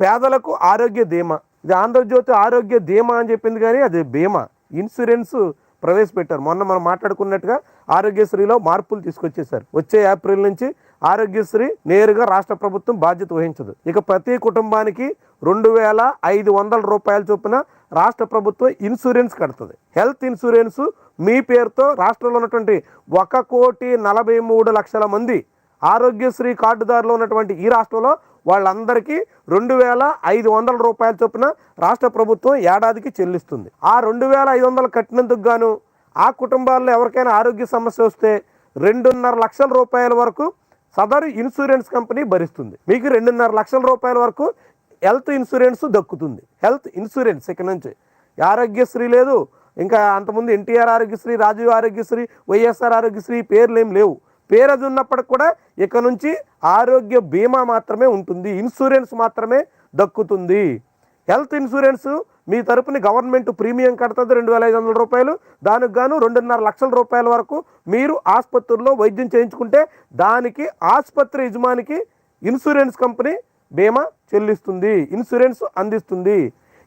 పేదలకు ఆరోగ్య ధీమా ఇది ఆంధ్రజ్యోతి ఆరోగ్య ధీమా అని చెప్పింది కానీ అది బీమా. ఇన్సూరెన్స్ ప్రవేశపెట్టారు. మొన్న మనం మాట్లాడుకున్నట్టుగా ఆరోగ్యశ్రీలో మార్పులు తీసుకొచ్చేసారు వచ్చే ఏప్రిల్ నుంచి ఆరోగ్యశ్రీ నేరుగా రాష్ట్ర ప్రభుత్వం బాధ్యత వహించదు. ఇక ప్రతి కుటుంబానికి రెండు వేల ఐదు వందల రూపాయల చొప్పున రాష్ట్ర ప్రభుత్వం ఇన్సూరెన్స్ కడుతుంది. హెల్త్ ఇన్సూరెన్స్ మీ పేరుతో రాష్ట్రంలో ఉన్నటువంటి ఒక కోటి నలభై మూడు లక్షల మంది ఆరోగ్యశ్రీ కార్డుదారులు ఉన్నటువంటి ఈ రాష్ట్రంలో వాళ్ళందరికీ రెండు వేల ఐదు వందల రూపాయల చొప్పున రాష్ట్ర ప్రభుత్వం ఏడాదికి చెల్లిస్తుంది. ఆ రెండు వేల ఐదు వందలు కట్టినందుకు గాను ఆ కుటుంబాల్లో ఎవరికైనా ఆరోగ్య సమస్య వస్తే రెండున్నర లక్షల రూపాయల వరకు సదరు ఇన్సూరెన్స్ కంపెనీ భరిస్తుంది. మీకు రెండున్నర లక్షల రూపాయల వరకు హెల్త్ ఇన్సూరెన్స్ దక్కుతుంది. హెల్త్ ఇన్సూరెన్స్ ఇక్కడ నుంచి. ఆరోగ్యశ్రీ లేదు. ఇంకా అంతకుముందు ఎన్టీఆర్ ఆరోగ్యశ్రీ రాజీవ్ ఆరోగ్యశ్రీ వైఎస్ఆర్ ఆరోగ్యశ్రీ పేర్లు ఏం లేవు. పేరది ఉన్నప్పటికి కూడా ఇక నుంచి ఆరోగ్య బీమా మాత్రమే ఉంటుంది. ఇన్సూరెన్స్ మాత్రమే దక్కుతుంది. హెల్త్ ఇన్సూరెన్స్ మీ తరపున గవర్నమెంట్ ప్రీమియం కడుతుంది రెండు వేల ఐదు వందల రూపాయలు. దానికి గాను రెండున్నర లక్షల రూపాయల వరకు మీరు ఆసుపత్రుల్లో వైద్యం చేయించుకుంటే దానికి ఆసుపత్రి యజమానికి ఇన్సూరెన్స్ కంపెనీ బీమా చెల్లిస్తుంది. ఇన్సూరెన్స్ అందిస్తుంది.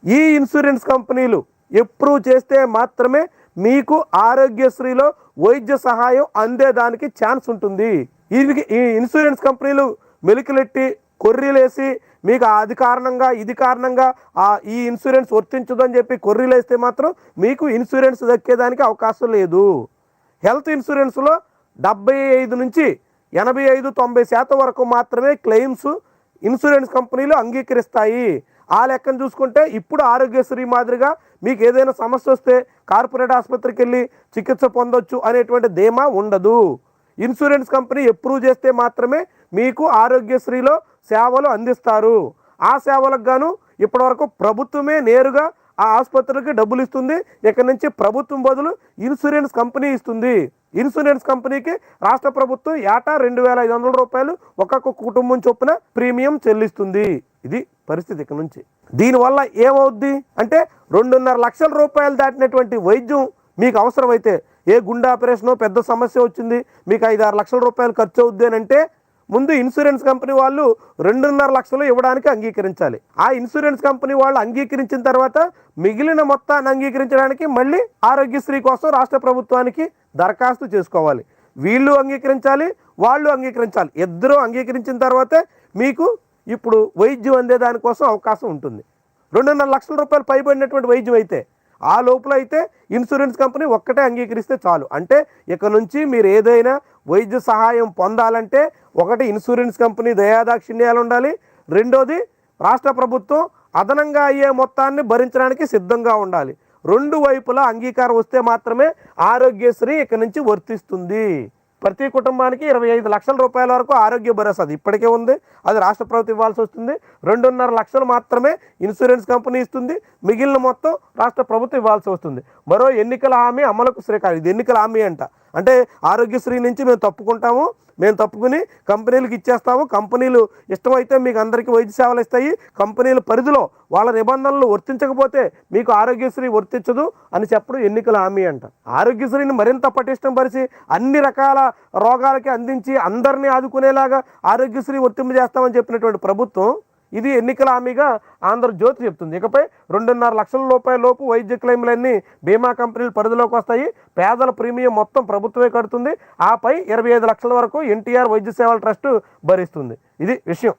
ఈ ఇన్సూరెన్స్ కంపెనీలు ఎప్రూవ్ చేస్తే మాత్రమే మీకు ఆరోగ్యశ్రీలో వైద్య సహాయం అందేదానికి ఛాన్స్ ఉంటుంది. ఇది ఈ ఇన్సూరెన్స్ కంపెనీలు మెలికలెట్టి కొర్రీలేసి మీకు అది కారణంగా ఇది కారణంగా ఆ ఈ ఇన్సూరెన్స్ వర్తించదు అని చెప్పి కొర్రీలేస్తే మాత్రం మీకు ఇన్సూరెన్స్ దక్కేదానికి అవకాశం లేదు. హెల్త్ ఇన్సూరెన్స్లో డెబ్బై ఐదు నుంచి ఎనభై ఐదు తొంభై శాతం వరకు మాత్రమే క్లెయిమ్స్ ఇన్సూరెన్స్ కంపెనీలు అంగీకరిస్తాయి. ఆ లెక్కను చూసుకుంటే ఇప్పుడు ఆరోగ్యశ్రీ మాదిరిగా మీకు ఏదైనా సమస్య వస్తే కార్పొరేట్ ఆసుపత్రికి వెళ్ళి చికిత్స పొందొచ్చు అనేటువంటి ధీమా ఉండదు. ఇన్సూరెన్స్ కంపెనీ అప్రూవ్ చేస్తే మాత్రమే మీకు ఆరోగ్యశ్రీలో సేవలు అందిస్తారు. ఆ సేవలకు గాను ఇప్పటివరకు ప్రభుత్వమే నేరుగా ఆ ఆసుపత్రికి డబ్బులు ఇస్తుంది. ఇక నుంచి? ప్రభుత్వం బదులు ఇన్సూరెన్స్ కంపెనీ ఇస్తుంది. ఇన్సూరెన్స్ కంపెనీకి రాష్ట్ర ప్రభుత్వం ఏటా రెండు వేల ఐదు వందల రూపాయలు ఒక్కొక్క కుటుంబం చొప్పున ప్రీమియం చెల్లిస్తుంది. ఇది పరిస్థితి ఇక్కడ నుంచి. దీనివల్ల ఏమవుద్ది? అంటే రెండున్నర లక్షల రూపాయలు దాటినటువంటి వైద్యం మీకు అవసరమైతే ఏ గుండె ఆపరేషనో పెద్ద సమస్య వచ్చింది మీకు ఐదు ఆరు లక్షల రూపాయలు ఖర్చు అవుద్ది అని అంటే ముందు ఇన్సూరెన్స్ కంపెనీ వాళ్ళు రెండున్నర లక్షలు ఇవ్వడానికి అంగీకరించాలి. ఆ ఇన్సూరెన్స్ కంపెనీ వాళ్ళు అంగీకరించిన తర్వాత మిగిలిన మొత్తాన్ని అంగీకరించడానికి మళ్ళీ ఆరోగ్యశ్రీ కోసం రాష్ట్ర ప్రభుత్వానికి దరఖాస్తు చేసుకోవాలి. వీళ్ళు అంగీకరించాలి వాళ్ళు అంగీకరించాలి. ఇద్దరూ అంగీకరించిన తర్వాతే మీకు ఇప్పుడు వైద్యం అందే దానికోసం అవకాశం ఉంటుంది. రెండున్నర లక్షల రూపాయలు పైబడినటువంటి వైద్యం అయితే ఆ లోపల అయితే ఇన్సూరెన్స్ కంపెనీ ఒక్కటే అంగీకరిస్తే చాలు. అంటే ఇక నుంచి మీరు ఏదైనా వైద్య సహాయం పొందాలంటే ఒకటి ఇన్సూరెన్స్ కంపెనీ దయాదాక్షిణ్యాలు ఉండాలి. రెండోది రాష్ట్ర ప్రభుత్వం అదనంగా అయ్యే మొత్తాన్ని భరించడానికి సిద్ధంగా ఉండాలి. రెండు వైపులా అంగీకారం వస్తే మాత్రమే ఆరోగ్యశ్రీ ఇక నుంచి వర్తిస్తుంది. ప్రతి కుటుంబానికి ఇరవై ఐదు లక్షల రూపాయల వరకు ఆరోగ్య భరోసా అది ఇప్పటికే ఉంది. అది రాష్ట్ర ప్రభుత్వం ఇవ్వాల్సి వస్తుంది. రెండున్నర లక్షలు మాత్రమే ఇన్సూరెన్స్ కంపెనీ ఇస్తుంది. మిగిలిన మొత్తం రాష్ట్ర ప్రభుత్వం ఇవ్వాల్సి వస్తుంది. మరో ఎన్నికల హామీ అమలుకు శ్రీకారం. ఇది ఎన్నికల హామీ అంట. అంటే ఆరోగ్యశ్రీ నుంచి మేము తప్పుకుంటాము మేము తప్పుకుని కంపెనీలకు ఇచ్చేస్తాము. కంపెనీలు ఇష్టమైతే మీకు అందరికీ వైద్య సేవలు ఇస్తాయి. కంపెనీల పరిధిలో వాళ్ళ నిబంధనలు వర్తించకపోతే మీకు ఆరోగ్యశ్రీ వర్తించదు అని చెప్పడం ఎన్నికల హామీ అంట. ఆరోగ్యశ్రీని మరింత పటిష్టం పరిచి అన్ని రకాల రోగాలకి అందించి అందరినీ ఆదుకునేలాగా ఆరోగ్యశ్రీ వర్తింపజేస్తామని చెప్పినటువంటి ప్రభుత్వం ఇది ఎన్నికల హామీగా ఆంధ్రజ్యోతి చెప్తుంది. ఇకపై రెండున్నర లక్షల రూపాయల లోపు వైద్య క్లెయిమ్లన్నీ బీమా కంపెనీలు పరిధిలోకి వస్తాయి. పేదల ప్రీమియం మొత్తం ప్రభుత్వమే కడుతుంది. ఆపై ఇరవై ఐదు లక్షల వరకు ఎన్టీఆర్ వైద్య సేవల ట్రస్ట్ భరిస్తుంది. ఇది విషయం.